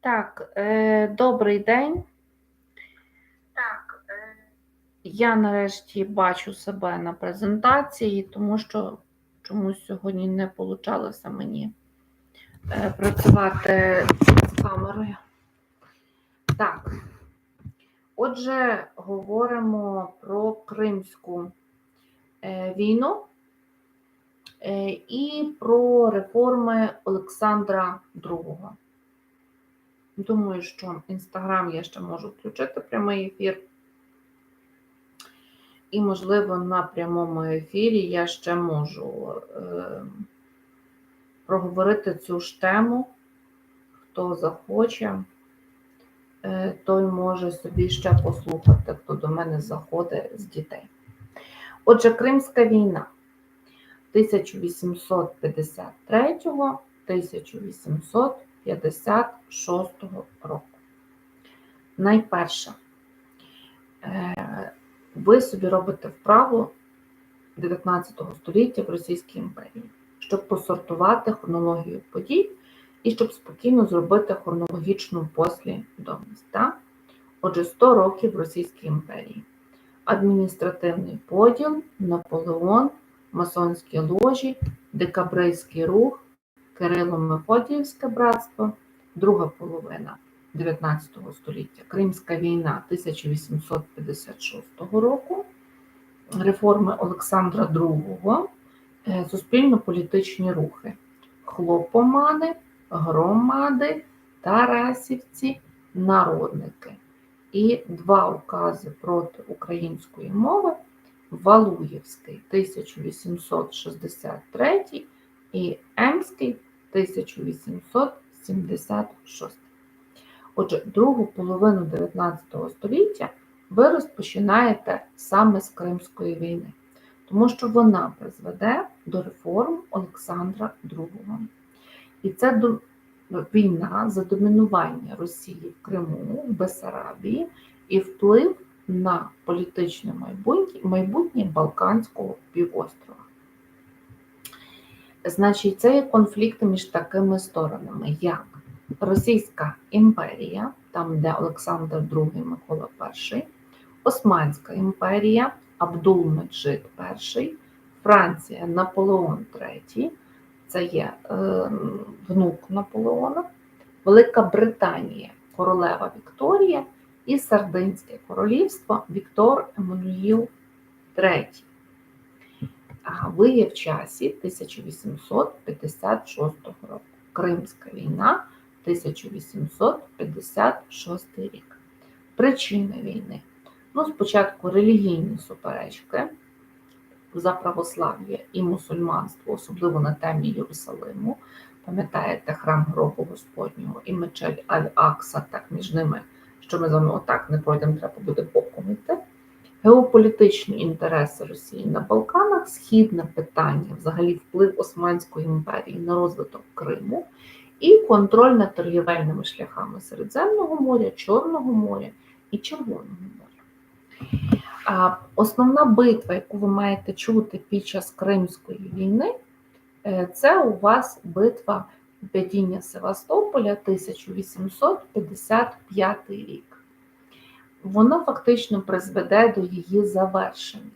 Так, е, добрий день. Так, е, Я нарешті бачу себе на презентації, тому що чомусь сьогодні не получалося мені е, працювати з камерою. Так, отже, говоримо про Кримську е, війну е, і про реформи Олександра II. Думаю, що Інстаграм я ще можу включити прямий ефір. І, можливо, на прямому ефірі я ще можу е, проговорити цю ж тему. Хто захоче, е, той може собі ще послухати, хто до мене заходить з дітей. Отже, Кримська війна 1853-1856 року. Найперше, е, ви собі робите вправу 19 століття в Російській імперії, щоб посортувати хронологію подій і щоб спокійно зробити хронологічну послідовність. Так? Отже, 100 років Російській імперії. Адміністративний поділ, Наполеон, масонські ложі, декабристський рух, Кирило-Мефодіївське братство, друга половина 19 століття, Кримська війна 1856 року, реформи Олександра II, е, суспільно-політичні рухи, хлопомани, громади, тарасівці, народники. І два укази проти української мови. Валуєвський 1863 і Емський 1876. Отже, другу половину 19 століття ви розпочинаєте саме з Кримської війни, тому що вона призведе до реформ Олександра II. І це війна за домінування Росії в Криму, в Бесарабії і вплив на політичне майбутнє, майбутнє Балканського півострова. Значить, це є конфлікти між такими сторонами, як Російська імперія, там де Олександр II Микола І, Османська імперія, Абдул-Меджид І, Франція, Наполеон III, це є е, внук Наполеона, Велика Британія, королева Вікторія і Сардинське королівство Віктор Еммануїл III. А ви є в часі 1856 року. Кримська війна 1856 рік. Причини війни. Ну, спочатку релігійні суперечки за православ'я і мусульманство, особливо на темі Єрусалиму. Пам'ятаєте, храм гробу Господнього і мечель Аль-Акса, так між ними, що ми з вами отак не пройдемо, треба буде боком йти. Геополітичні інтереси Росії на Балканах, східне питання, взагалі вплив Османської імперії на розвиток Криму і контроль над торгівельними шляхами Середземного моря, Чорного моря і Червоного моря. А Основна битва, яку ви маєте чути під час Кримської війни, е, це у вас битва падіння Севастополя 1855 рік. Воно фактично призведе до її завершення.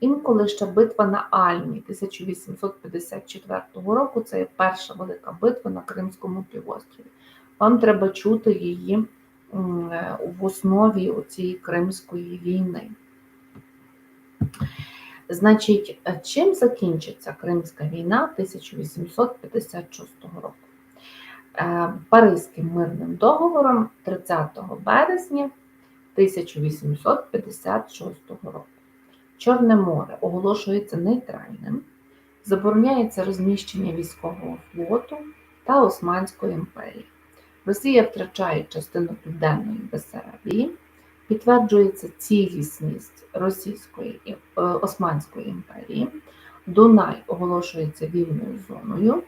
Інколи ще битва на Альмі 1854 року це є перша велика битва на Кримському півострові. Вам треба чути її в основі цієї Кримської війни. Значить, чим закінчиться Кримська війна 1856 року? Е, Паризьким мирним договором 30 березня 1856 року. Чорне море оголошується нейтральним, забороняється розміщення військового флоту та Османської імперії. Росія втрачає частину Південної Бессарабії, підтверджується цілісність Російської е, Османської імперії, Дунай оголошується вільною зоною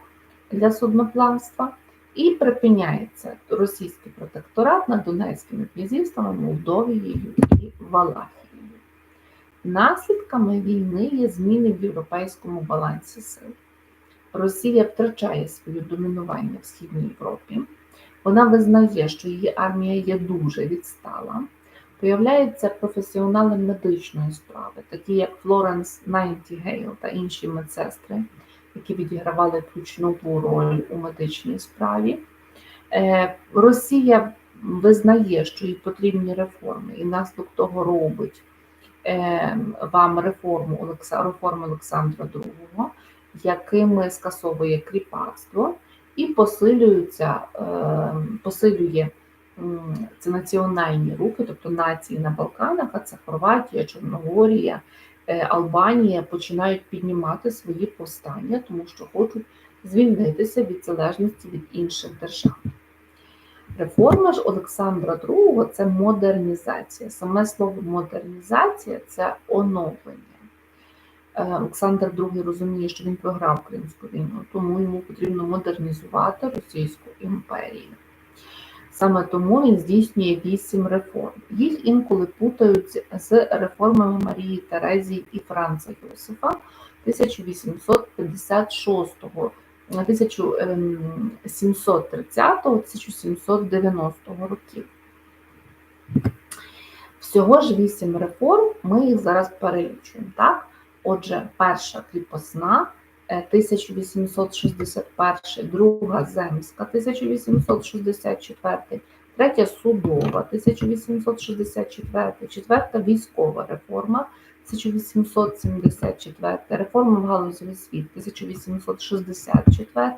для судноплавства і припиняється російський протекторат над Дунайськими князівствами Молдовією і Валахією. Наслідками війни є зміни в європейському балансі сил. Росія втрачає своє домінування в Східній Європі, Вона визнає, що її армія є дуже відстала. Появляються професіонали медичної справи, такі як Флоренс Найтігейл та інші медсестри, які відігравали ключову роль у медичній справі. Е, Росія визнає, що їй потрібні реформи, і наслідок того робить е, вам реформу реформу Олександра II, якими скасовує кріпацтво і посилюється, е, посилює це національні рухи, тобто нації на Балканах, а це Хорватія, Чорногорія, Албанія починають піднімати свої повстання, тому що хочуть звільнитися від залежності від інших держав. Реформа ж Олександра II це модернізація. Саме слово модернізація це оновлення. Е, Олександр II розуміє, що він програв Кримську війну, тому йому потрібно модернізувати Російську імперію. Саме тому він здійснює вісім реформ. Їх інколи путають з реформами Марії Терезії і Франца Йосифа 1856 1730-1790 років. Всього ж вісім реформ, ми їх зараз перелічуємо. Так? Отже, перша кріпосна 1861, друга земська 1864, третя судова 1864, четверта військова реформа 1874, реформа в галузі освіти 1864,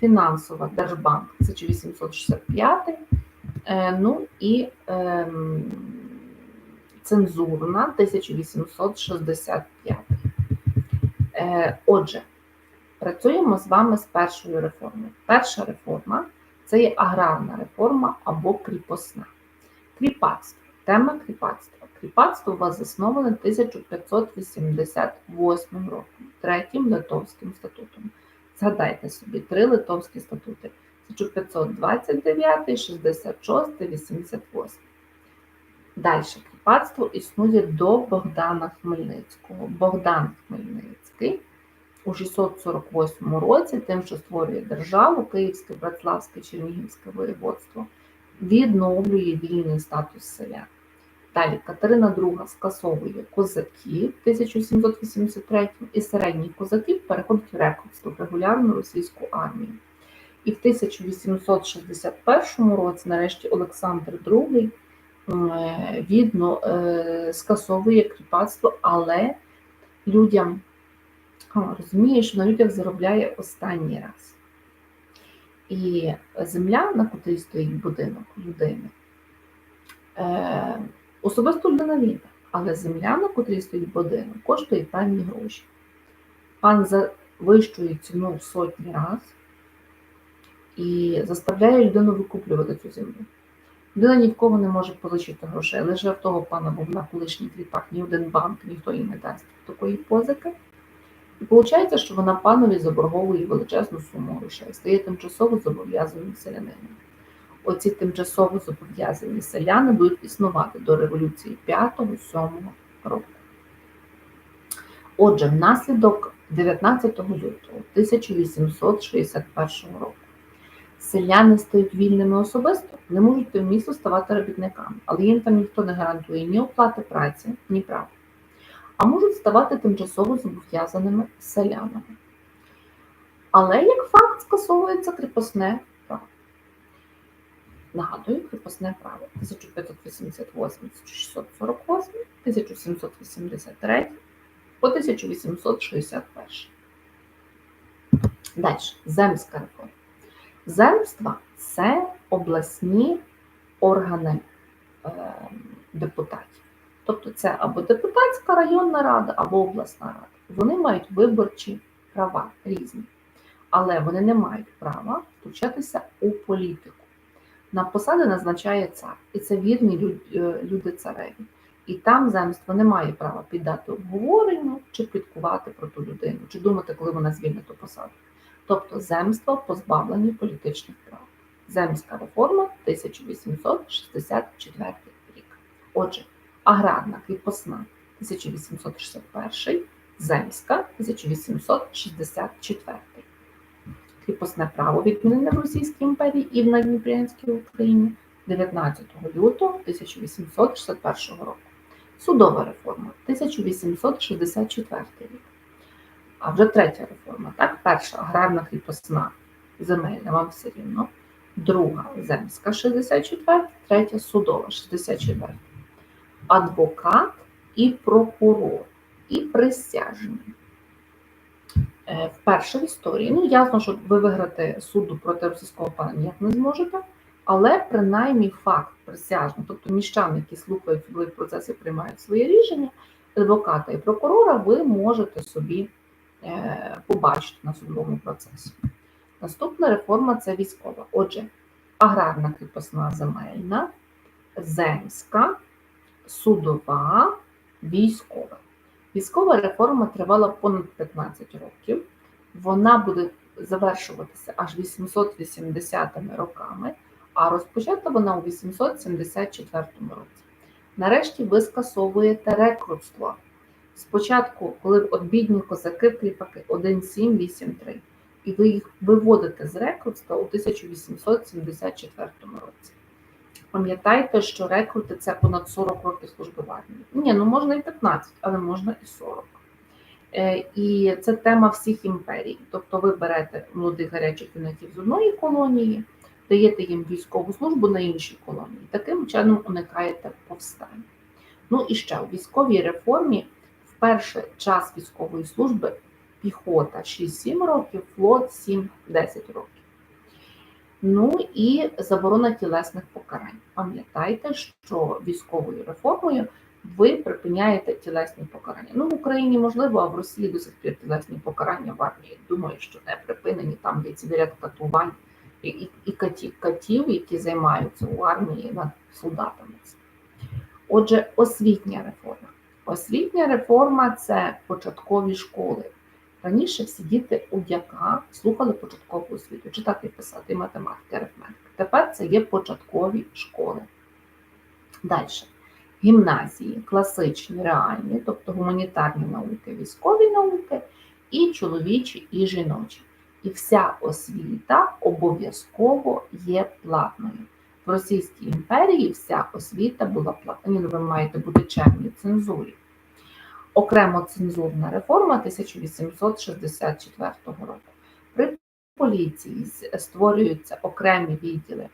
фінансова Держбанк 1865, е, ну і ем, цензурна 1865. Е, Отже, працюємо з вами з першою реформою. Перша реформа це є аграрна реформа або кріпосна. Кріпацтво. Тема кріпацтва. Кріпацтво у вас засноване 1588 роком, третім Литовським статутом. Згадайте собі три литовські статути: 1529, 66, 88. Далі кріпацтво існує до Богдана Хмельницького. Богдан Хмельницький у 648 році, тим, що створює державу, Київське, Братславське, Чернігівське воєводство, відновлює вільний статус селян. Далі Катерина II скасовує козаків в 1783 і середніх козаків переходить в рекрутство в регулярну російську армію. І в 1861 році, нарешті, Олександр II е, відно е, скасовує кріпацтво, але людям розуміє, що на людях заробляє останній раз. І земля, на котрій стоїть будинок людини, е, особисто людина вільна, але земля, на котрій стоїть будинок, коштує певні гроші. Пан завищує ціну в сотні раз і заставляє людину викуплювати цю землю. Людина ні в кого не може позичити грошей, лише в того пана був на колишній кріпах, ні один банк, ніхто їй не дасть такої позики. І виходить, що вона панові заборговує величезну суму грошей, стає тимчасово зобов'язаним селянином. Оці тимчасово зобов'язані селяни будуть існувати до революції 5-7 року. Отже, внаслідок 19 лютого 1861 року селяни стають вільними особисто, не можуть в місто ставати робітниками, але їм там ніхто не гарантує ні оплати праці, ні прав. А можуть ставати тимчасово зобов'язаними селянами. Але як факт скасовується кріпосне право. Нагадую, кріпосне право 1588-1648, 1783 по 1861. Далі, земська реформа. Земства це обласні органи е, депутатів. Тобто це або депутатська районна рада, або обласна рада. Вони мають виборчі права різні, але вони не мають права втручатися у політику. На посади назначає цар, і це вірні е, люди цареві. І там земство не має права піддати обговоренню чи пліткувати про ту людину, чи думати, коли вона звільне ту посаду. Тобто земство позбавлені політичних прав. Земська реформа 1864 рік. Отже, аграрна кріпосна 1861, земська 1864. кріпосне право відмінене в Російській імперії і в Надніпрянській Україні 19 лютого 1861 року. Судова реформа 1864 рік. А вже третя реформа, так? Перша аграрна кріпосна земельна, вам все рівно. Друга земська 64, третя судова 64. Адвокат і прокурор, і присяжні. Е, Вперше в історії, ну ясно, що ви виграти суду проти російського пана ніяк не зможете, але принаймні факт присяжний, тобто міщани, які слухають судовий процес і приймають своє рішення, адвоката і прокурора, ви можете собі е, побачити на судовому процесі. Наступна реформа це військова. Отже, аграрна кріпосна земельна, земська, судова, військова. Військова реформа тривала понад 15 років. Вона буде завершуватися аж 880-ми роками, а розпочата вона у 874 році. Нарешті ви скасовуєте рекрутство. Спочатку, коли от бідні козаки кріпаки 1783, і ви їх виводите з рекрутства у 1874 році. Пам'ятайте, що рекрути це понад 40 років служби в армії. Ні, ну можна і 15, але можна і 40. Е, І це тема всіх імперій. Тобто ви берете молодих гарячих юнаків з одної колонії, даєте їм військову службу на іншій колонії. Таким чином уникаєте повстань. Ну і ще у військовій реформі в перший час військової служби піхота 6-7 років, флот 7-10 років. Ну і заборона тілесних покарань. Пам'ятайте, що військовою реформою ви припиняєте тілесні покарання. Ну, в Україні можливо, а в Росії до сих пір тілесні покарання в армії. Думаю, що не припинені. Там є цілий ряд катувань і, і, і катів, катів, які займаються у армії над солдатами. Отже, освітня реформа. Освітня реформа це початкові школи. Раніше всі діти у дяка слухали початкову освіту, читати, писати, математика, арифметика. Тепер це є початкові школи. Далі. Гімназії, класичні, реальні, тобто гуманітарні науки, військові науки, і чоловічі, і жіночі. І вся освіта обов'язково є платною. В Російській імперії вся освіта була платною. Ну, ви маєте бути чемні цензурі. Окремо цензурна реформа 1864 року. При поліції створюються окремі відділи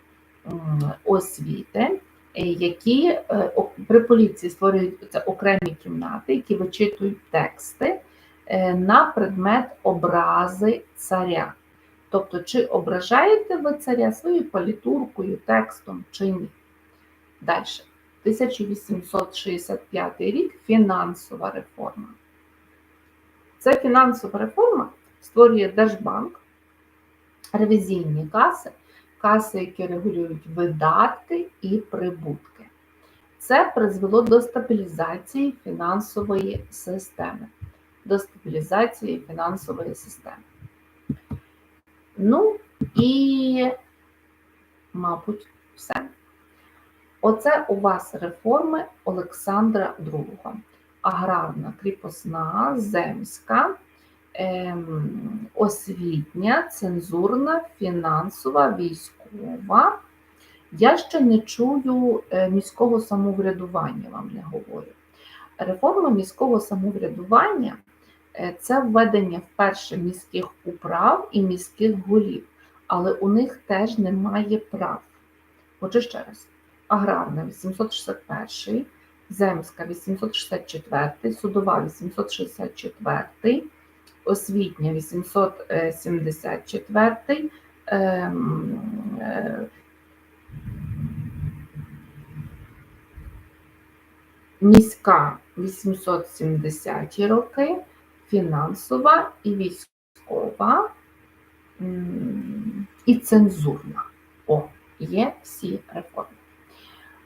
освіти, які при поліції створюються окремі кімнати, які вичитують тексти на предмет образи царя. Тобто, чи ображаєте ви царя своєю палітуркою, текстом чи ні? Далі. 1865 рік фінансова реформа. Ця фінансова реформа створює Держбанк, ревізійні каси, каси, які регулюють видатки і прибутки. Це призвело до стабілізації фінансової системи. До стабілізації фінансової системи. Ну і, мабуть, все. Оце у вас реформи Олександра II. Аграрна, кріпосна, земська, ем, освітня, цензурна, фінансова, військова. Я ще не чую е, міського самоврядування, вам не говорю. Реформа міського самоврядування е, це введення вперше міських управ і міських голів, але у них теж немає прав. Отже, ще раз аграрна 861, земська 864, судова 864, освітня 874, ем, е, міська 870 роки, фінансова і військова і цензурна. О, є всі реформи.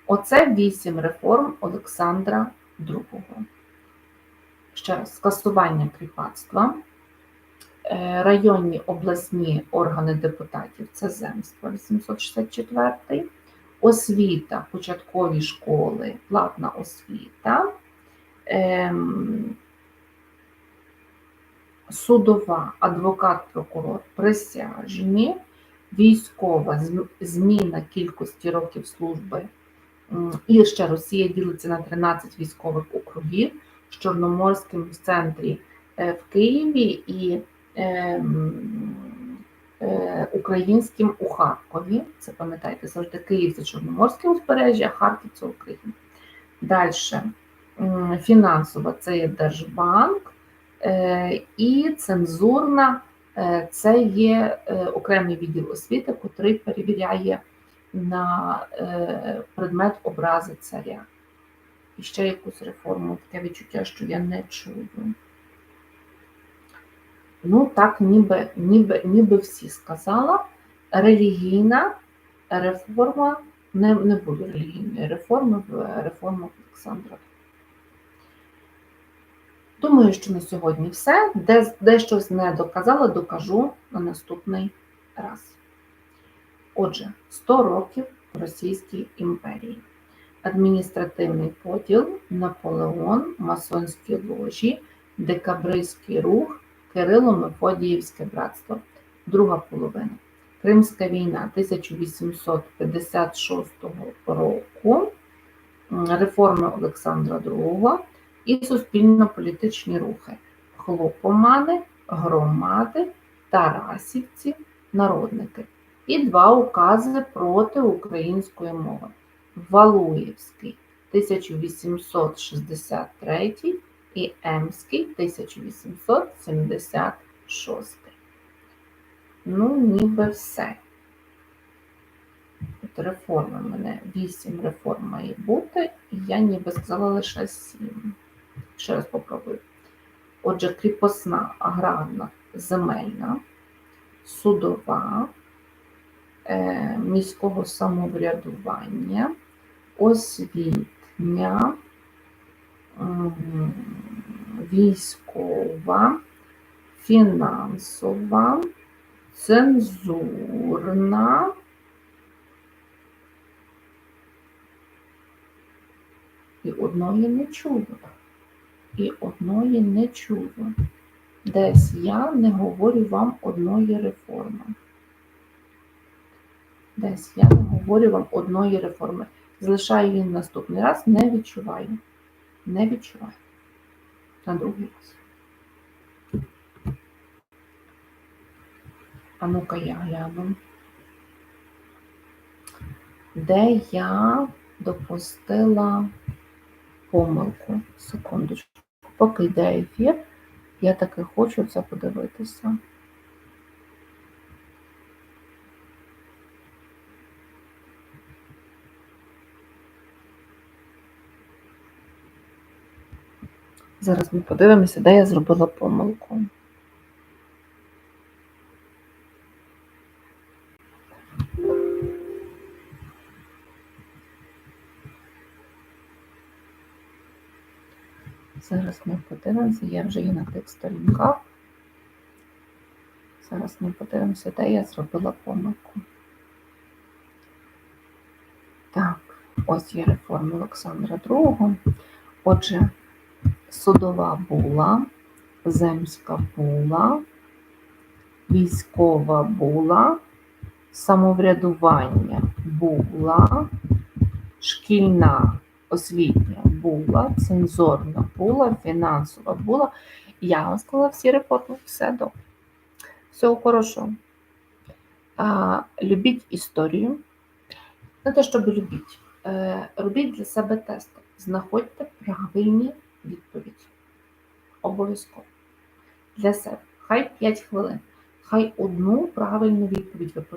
Оце вісім реформ Олександра II. Ще раз, скасування кріпацтва, е, районні обласні органи депутатів це земство 864, освіта, початкові школи, платна освіта, ем, судова, адвокат, прокурор присяжні, військова зміна кількості років служби. І ще Росія ділиться на 13 військових округів з Чорноморським в центрі е, в Києві і ем, е, українським у Харкові. Це пам'ятайте, завжди Київ це Чорноморське узбережжя, а Харків це Україна. Далі фінансова це є Держбанк, е, і цензурна це є окремий відділ освіти, котрий перевіряє на е, предмет образи царя. І ще якусь реформу, таке відчуття, що я не чую. Ну, так, ніби, ніби, ніби всі сказала. Релігійна реформа не, не буде релігійної реформи в реформах Олександра. Думаю, що на сьогодні все. Де, де щось не доказала, докажу на наступний раз. Отже, 100 років Російській імперії. Адміністративний поділ, Наполеон, масонські ложі, декабристський рух, Кирило-Мефодіївське братство. Друга половина. Кримська війна 1856 року, реформи Олександра II і суспільно-політичні рухи хлопомани, громади, тарасівці, народники. І два укази проти української мови. Валуєвський 1863 і Емський 1876. Ну, ніби все. От реформи в мене 8 реформ має бути, і я ніби сказала лише 7. Ще раз попробую. Отже, кріпосна, аграрна, земельна, судова, міського самоврядування, освітня, військова, фінансова, цензурна. І одної не чую. І одної не чую. Десь я не говорю вам одної реформи. Десь я не говорю вам одної реформи. Залишаю її наступний раз, не відчуваю. Не відчуваю. На другий раз. А ну-ка я гляну. Де я допустила помилку? Секундочку. Поки йде ефір, я таки хочу це подивитися. Зараз ми подивимося, де я зробила помилку. Зараз ми подивимося, я вже є на тих сторінках. Зараз ми подивимося, де я зробила помилку. Так, ось є реформа Олександра II. Отже, судова була, земська була, військова була, самоврядування була, шкільна освітня була, цензорна була, фінансова була. Я вам сказала всі реформи, все добре. Всього хорошого. А, любіть історію. Не те, щоб любіть. Е, робіть для себе тести. Знаходьте правильні відповіді. Обов'язково. Для себе. Хай 5 хвилин. Хай одну правильну відповідь ви